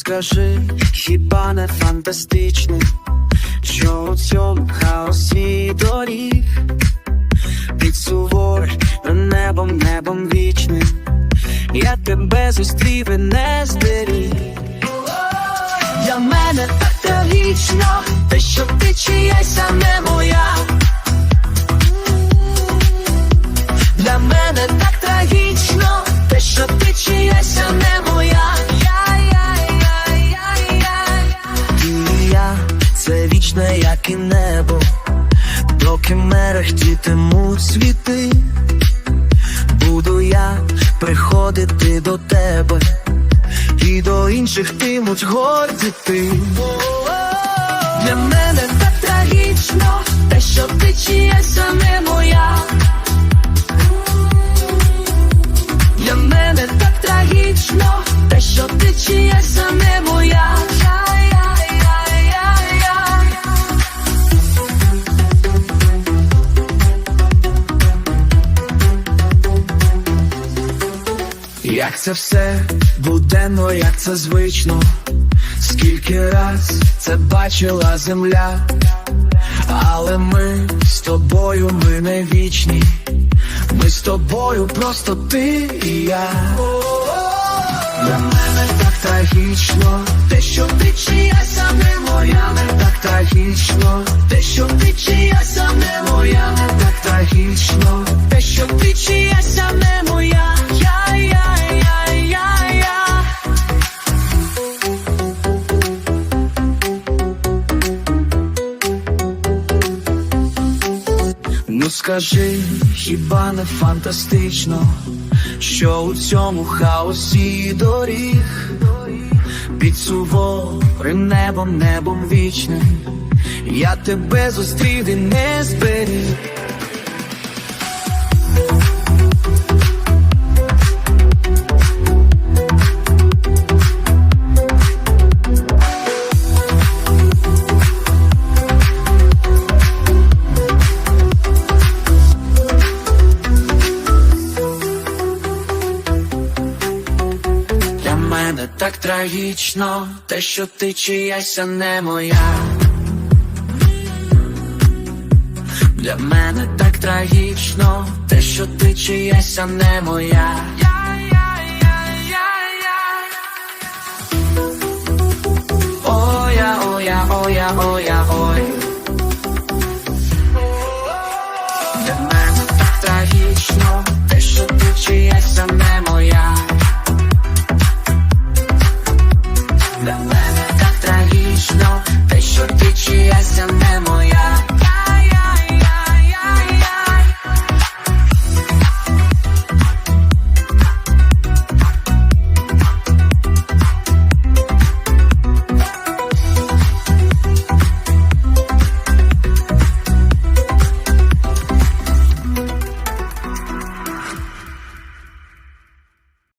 скажи, хіба не фантастично, що у цьому хаосі доріг під суворим небом, небом вічним, я тебе зустрів і не зберіг. Для мене так трагічно, те, що ти чиясь, не і я, це вічне, як і небо, доки мерехтітимуть світи, буду я приходити до тебе, і до інших тимуть гордити. Для мене так трагічно, те, що ти чиясь, а не моя. Для мене так трагічно, те, що ти чиясь, а не моя. Як це все буденно, як це звично, скільки раз це бачила земля, але ми з тобою, ми не вічні, ми з тобою просто ти і я. Для мене так трагічно, те, що ти чиясь, а не моя, не так трагічно, скажи, хіба не фантастично, що у цьому хаосі доріг під суворим небом, небом вічним, я тебе зустрів і не зберіг. Мене так трагічно, те, що ти чиясь, а не моя. Для мене так трагічно, те, що ти чиясь, а не моя.